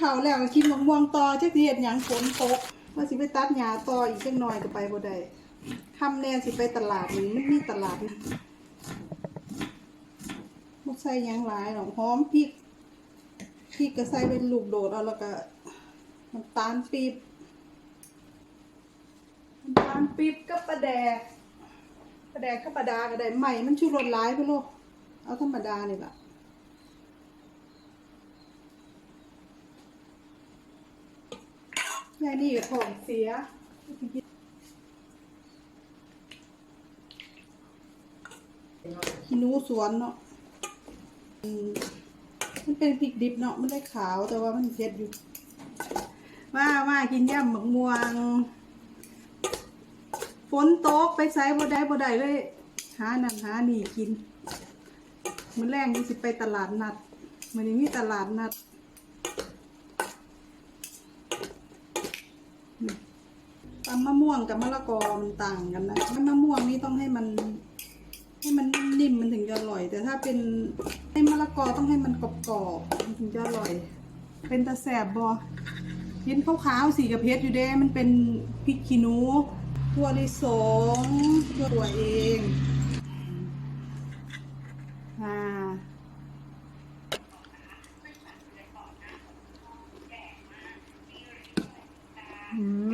ข้าวแล้วก็กินมะม่วงต่อจักสิเฮ็ดหยังฝนตกว่าสิไปตัดหญ้าต่ออีกจักหน่อยก็ไปบ่ได้ค่ำแน่สิไปตลาดนี่มันมีตลาดนะบ่ใส่หยังหลายหรอกหอมพริกพริกก็ใส่เป็นลูกโดดเอาแล้วก็น้ำตาลปี๊บน้ำตาลปี๊บกับปลาแดกปลาแดกกับปลาดาก็ได้ใหม่มันชูรสหลายไปโลกเอาธรรมดานี่ล่ะ ยายนี่ของเสียขี้หนูสวนเนาะมันเป็นพริกดิบเนาะมันได้ขาวแต่ว่ามันเผ็ดอยู่มามากินย่ำหมักม่วงฝนตกไปไซบ่ได้บ่ได้เลย หานั่นหานี่กิน มันแรงที่สิไปตลาดนัด มันนี้มีตลาดนัด ตำมะม่วงกับมะละกอมันต่างกันนะมะม่วงนี่ต้องให้มัน ให้มันนิ่มมันถึงจะอร่อย แต่ถ้าเป็นให้มะละกอต้องให้มันกรอบๆมันถึงจะอร่อย เป็นตะแสบบอกินขาวๆสีกับเพชรอยู่เด้ มันเป็นพริกขี้หนูตัวลิสงตัวเองอ่าอืม